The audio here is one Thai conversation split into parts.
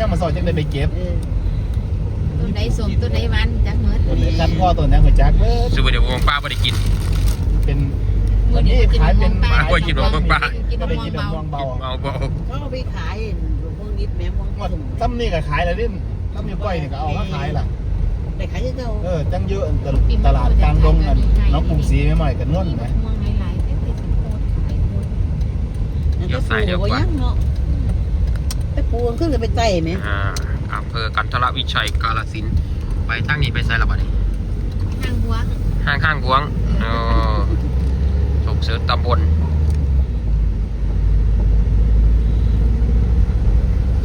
ลมยังมาซอยจังได้ไปเก็บเออต้นไหนสมต้นไหนมันจักเหมือนตัวนี้คันพ่อตัวนี้หัวจักเบิดซื้อไปเดี๋ยววงป้าไม่ได้กิน เป็นมื้อนี้กินมะม่วงป้าโอ้ยกินมะม่วงป้า กินก็มะได้ม่วงกินเบา ม่วงเบาเอาเบาเขาเอาไปขายหลวงพ่อนิดแม่มองว่าสุ่มซ้ำนี่ก็ขายแล้วนี่ซ้ำนิ้วก้อยนี่ก็เอามาขายล่ะได้ขายเจ้าเออจังเยอะตลาดกลางดงกันน้องกรุงศรีไม่ใหม่กันนวลมีไหมมะม่วงหลายๆแต่เป็นโคตรไอ้โคตรแล้วก็ปูบ่ยังเนาะ ไปปูขึ้นกับไปไต่ไหมอ่าอำเภอกันทรวิชัยกาฬสินธุ์ไปทางนี้ไปไซระบาดนี่ทางบัวห้างข้างบวงเออส่งเสริมตำบล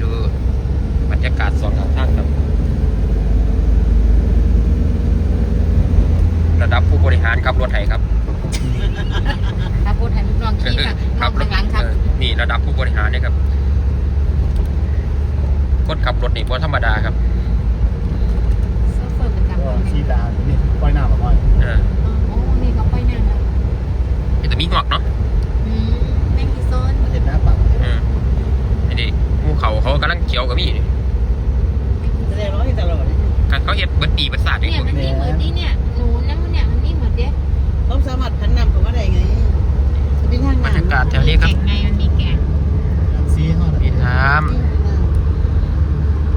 ดูบรรยากาศสองข้างทางครับ ระดับผู้บริหารครับรถไถครับถ้าพูดให้ลูกน้องขี่ค่ะน้องข้างหลังครับเออนี่ระดับผู้บริหารเนี่ยครับคน ขับรถนี่บ่ธรรมดาครับโซเฟอร์เป็นกำก็ลังชีดานี่ก้อยหน้ามาก้อยเออโอ้นี่ก็ไปนั่งแล้วแต่มีงอกเนาะอืมแมงกีโซนเห็นหน้าปังเออนี่ดิภูเขาเขากำลังเขียวกับมีนี่แสดงร้อยตลอดกันเขาเฮ็ดเบิดปีเบิดศาสตร์ด้วยเนี่ยมันนี่เหมือนนี่เนี่ยหนูนั่นเนี่ยมันนี่เหมือนเด้เขาสามารถพันนำเขาว่าได้ไงจะเป็นทางบรรยากาศแถวนี้ครับ แก่งไงมันมีแก่งซีห้ามีน้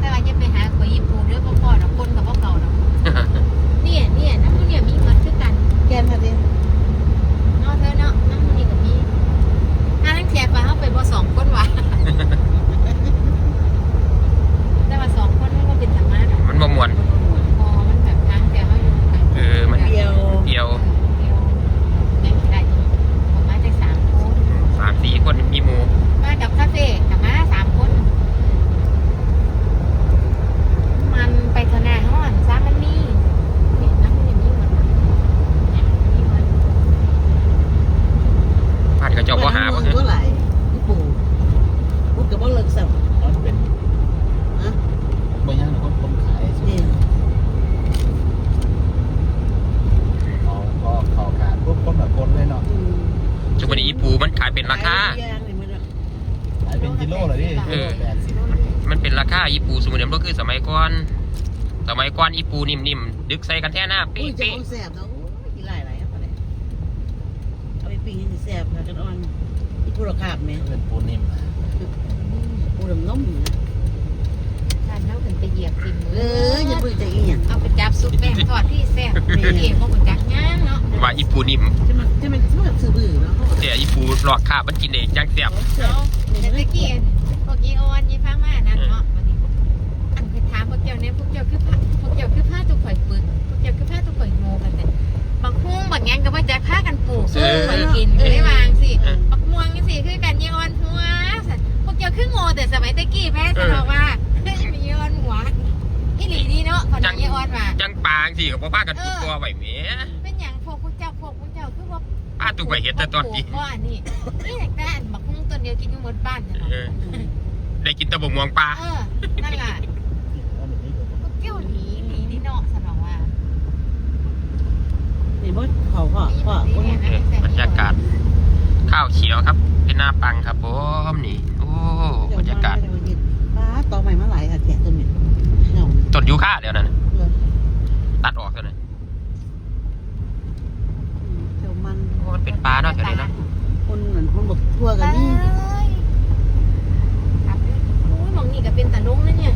แต่ว่าจะไปหาคนญี่ปุ่นเด้อพ่อพ่อดอกคนกับพ่อเก่าดอกำ เนี่ยเนี่ยน้ำมันเนี่ยมีเหมือนคือ กัน แกนค่ะเด้ เนาะเธอเนาะน้ำมันนี่กับมีถ้าทั้งแชร์ไปเข้าไปบ่สองคนว่ะ แต่ว่าสองคนมันก็เป็นธรรมะดอก มันบ่มวน พอมันแบบทางแต่เขาอยู่กัน เออมัน เดียว เดียว เดียวแม่งได้ผมมาได้สามคน สามสี่คนมีหมู่ มากับคาเฟ่กับมาสามคน มันไปธนาห้อนซ้ามันมีเนี่ยน้ำมันอย่างนี้มันเนี่ยมีมัน พาดเขาเจ้าบ่หาบ่ เงิ ฮะ นก็หลายที่ปูปูกับบ่เลิกสับ มันเป็น ฮะ ไม่ย่างคนคนขายสุด นี่ เอาก็เข้าขาดพวกคนแบบคนเลยเนาะ จุบันนี้อีปูมันขายเป็นราคา ขายเป็ นกิโลเลยดิเออ แปดสิบมันเป็นราคาอีปูสมุนไพรก็คือสมัยก่อน สมัยก่อนอีปูนิ่มๆ ดึกใส่กันแท่หน้าอุ้เป๊ยจะะเอาแสบเนาะกินหลายหลายครับเอาไปปิ้งให้แสบค่ะกันอ่อนอีปูราคาบไหมเป็นปูนิ่มปูดำน้มนะทานเท่ากันไปเหยียบสิมืเอออย่าปืนใจอีหยังเอาไปจับซุปแป้งทอดที่แซ่บเอ๋พวกมันจักย่างเนาะๆว่าอีปูนิ่มจะมันจะมันจะมันซื้อบื้อเนาะแต่อีปูหลอกคาบมันกินเองจังเสียบเอาแต่ตะกี้ พวกยีออนยีฟ้ามานั่นเนาะวันนี้อันไปถามพวกเจ้าเนี่ยพวกเจ้าคือผ้าพวกเจ้าคือผ้าตุกข่อยปึกพวกเจ้าคือผ้าตุกข่อยโง่กันแต่บางคุ้งบางแงงก็ว่าจะผ้ากันปลูกซื้อข่อยกินก็ได้วางสิบักม่วงนี่สิคือกันยีออนหัวพวกเจ้าคือโง่แต่สมัยตะกี้แม่จะบอกว่าเฮ้ยยีออนหัวอีหลีนี่เนาะคนยีออนว่าจังปางสิกับพ่อป้ากันทุกตัวไหวแหมเป็นอย่างพวกพวกเจ้าพวกพวกเจ้าคือว่าป้าตุกไปเห็ดแต่ตอนนี้ว่านี่นี่แหละแต่อันบักม่วงต้นเดียวกินอยู่หมดบ้านเนี่ยเออ ได้กินแตะบกม่วงปลาเออ นั่นแหละพวกเกี่ยวหนีหนีนี่เนาะสนองว่านี่บ่เขาพ่อพ่อคนเออบรรยากาศ ข้าวเขียวครับ เป็นหน้าปังครับผมนี่โอ้บรรยากาศป้าต่อใหม่มาหลายค่ะแกะต้นเนี่ยเงาต้นยูคาเดี๋ยวนั้นตัดออกเท่านั้นเจ้ามันโอ้มันเป็นปลาเนาะแถวนี้เนาะคนเหมือนคนบอกทั่วกันเอ้นี่ ยครับโอ้ยมอง นี่ก็เป็นตะลงนะเนี่ย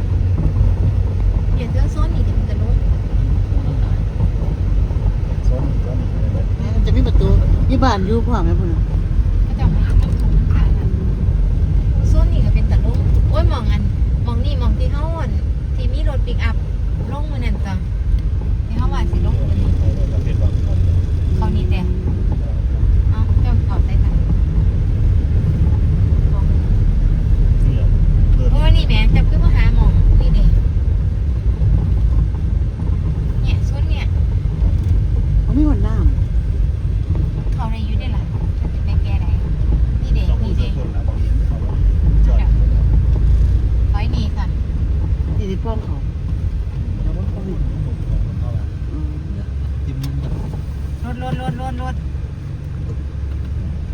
เห็นเจ้าโซนนี่ก็เป็นตะลงส้มส้มมันจะมีประตูมีบ้านอยู่พ่อแม่พุ่นก็จะมาทำของขายนะโซนนี่ก็เป็นตะลงโอ้ยมองอันมองนี่มองที่เฮาอันที่มีรถปิกอัพลงมานั่นจ้ะ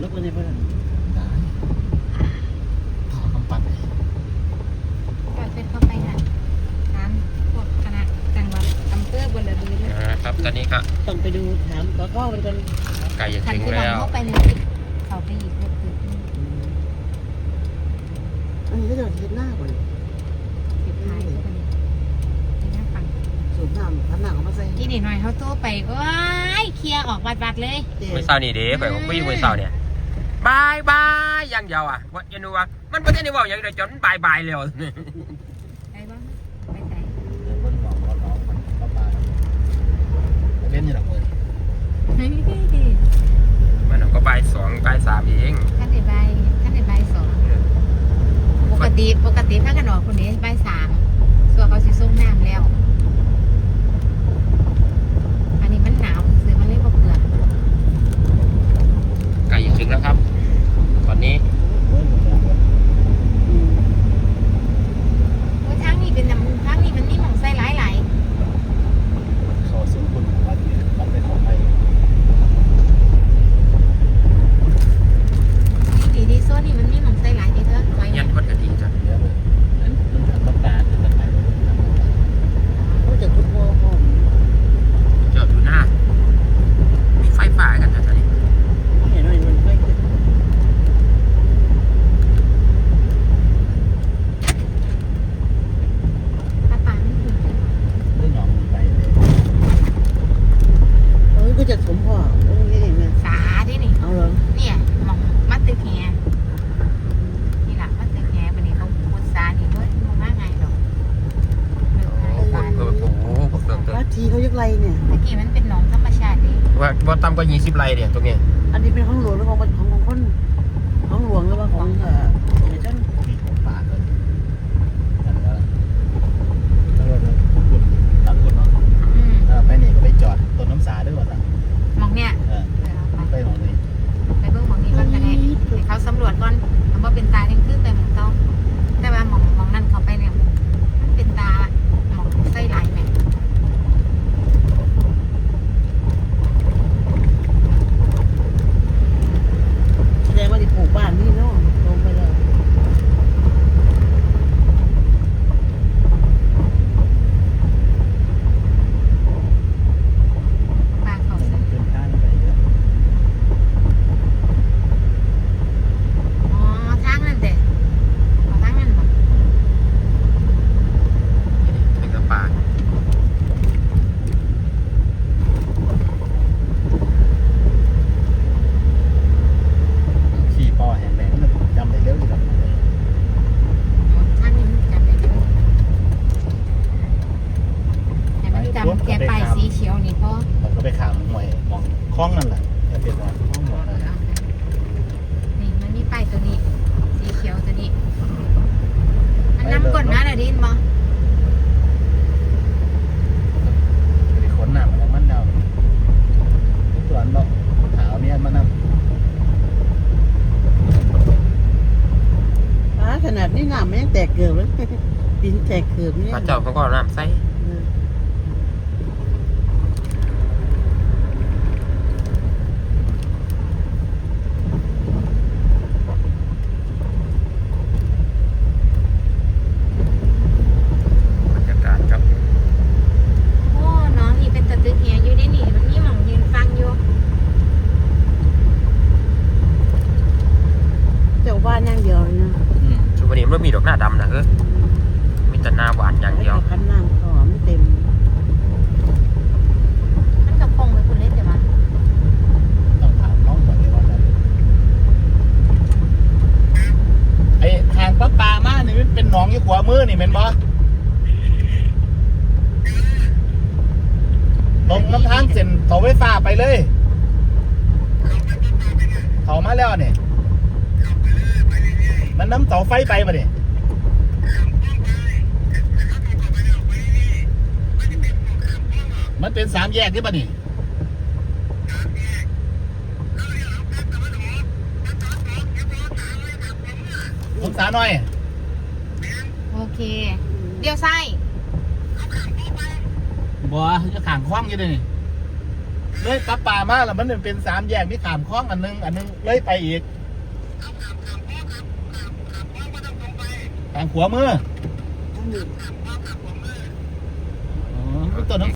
ลุกเลยเนเพื่อนได้ถอดกำปั้นปล่เป็นเข้ปค่ะถามพวกคณะจังหวัดอำเภอบระบือด้วยนะครับ ตอนนี้ก็ต้องไปดูถามก็ก็มันกันไก่ยังนที่งแล้ว เข้าไปในกเขาไปหยิบกปืนอันนี้ก็จะเห็นหน้าก่อนเห็นท้ายใช่ไห ทำหนังออกมาใส่ที่นี่หน่อยเขาโตไปก็ว้ายเคลียร์ออกบัดๆเลยเจ๊มื่อเช้านี่เด้ไปผมไปอยู่มื่อเช้าเนี่ยบายบายอยังเดียวอะว่าเอ็นูว่ามันไม่ได้ในว่าอย่างเดียวจนบายบายแล้วไปบ้างไปไหนเดี๋ยวคนบอกว่าน้องมันก็มาเล่นอยู่หลังมือเฮ้ยมันก็บายสองบายสามเองท่านในใบท่านในใบสองปกติปกติถ้ากันออกคนนี้ใบสามส่วนเขาสิส่งน้ำแล้ว อันนี้มันหนาวซื้อมันเลยบ่เกลือ ไก่จะถึงแล้วครับ ตอนนี้ เฮ้ยมันยังแบบ อืม โอ้ยทางนี้เป็นน้ำทางนี้มันนี่หมองใส่หลายหลาย เขาซื้อคุณวันนี้มันเป็นของไทย ๆดีดีโซนนี่มันนี่หมองใส่หลายดีเถอะไว้ ยันคนกะดีจ้ะ เยอะเลยนั้นมันทำต้องการจะทำไมมันทำต้องการ ก็จะคุณพ่อพ่อม จอดดูหน้า มีไฟฟ้ากันจ้ะตอนนี้ เห็นหน่อยมันไม่ขึ้น ปลาปลาไม่ถึง เรื่องน้องไปเลย เอ้ยก็จะสมพ่อเอ้ยเห็นไหม สาดินี่ เอาเหรอ เนี่ยหมองมัดตึกแหนี่แหละมัดตึกแหวันนี้เขาพุทธานี่ด้วยมันมาไงหรอกเลิก โอ้ หาย โห บ้าน โอ้โหโอ้โหเติมเติม วัดที เขายกไรเนี่ยเมื่อกี้มันเป็นหนองธรรมชาติดิว่าว่าต่ำกว่ายี่สิบไร่เนี่ยตรงเนี้ยอันนี้เป็นของหลวงหรือของของของคนของหลวงหรือว่าของเอ่อเอกชนมีของป่าเลยนั่นก็แล้วก็คุณตัดคนเนาะอืมถ้าไปนี่ก็ไปจอดต้นน้ำสาด้วยก่อนละหมองเนี่ย เออ เออเอาไป ไปมองนี่ ไปเบิ่งหมองนี้ก่อนก็ได้ให้เขาสำรวจก่อนคำว่าเป็นตาเนี่ยคือไปหมองเต้าแต่ว่าหมองหมองนั่นเขาไปเนี่ยมันเป็นตาหมองไส้ไหลแม่ แสดงว่าที่ปลูกบ้านนี่เนาะลงไปแล้ว ปลาเขาใส่ ขึ้นข้างไปเยอะ อ๋อทางนั่นเด็เอาทางนั่นบ่ ถึงกับป่า ขี่ปอแหงแหลงมันจำได้เร็วอยู่หรอก อ๋อทางนี้มันจำได้อยู่แต่มันจำแกไปายสีเขียวนี่พอ เราก็ไปขามหวยมองคล้องนั่นแหละ จะเป็นร้านห้องหมดนะนี่มันมีป้ายตัวนี้ สีเขียวตัวนี้มันน้ำกดนะน่ะดินบ่ไปขนหนามมันมันเดาส่วนเราหาเอาเมียมานั่งฟ้าขนาดนี้น้ำมันยังแตกเกือบเลยดินแตกเกือบเนี่ย พระเจ้าเขาก็เอาน้ำใส่ เออ บรรยากาศครับ โอ้ น้องนี่เป็นตะตึกเหียอยู่ได้นี่ มันมีหม่องยืนฟังอยู่ เจ้าบ้านอย่างเดียวเลยนะ ชุดวันนี้มันไม่มีดอกหน้าดำนะเฮ้ยมีแต่หน้าหวานอย่างเดียว คันน้ำเขาไม่เต็ม มันกับพงไปคุณเล่นแต่ว่า ต้องถามน้องก่อนเลยว่าแบบไอ้ทางปลาปลามานี่มันเป็นหน อยู่ขวามือนี่เป็นบ่ตรงน้ำทางเส้นเสาไฟฟ้าไปเลยเขามาแล้วเนี่ยมันน้ำเสาไฟไปมาเนี่ยมันเป็นสามแยกที่ปะนี่สงสาหน่อย เคเดี๋ยวไส้บัวจะขางคล้องอยู่เลยนี่เลยปลาป่ามาแล้วมันเป็นสามแยกมีขามคล้องอันหนึงอันหนึงเลยไปอีกทางขวามือทั้งหนึ่งอ๋อมีต้นน้ำ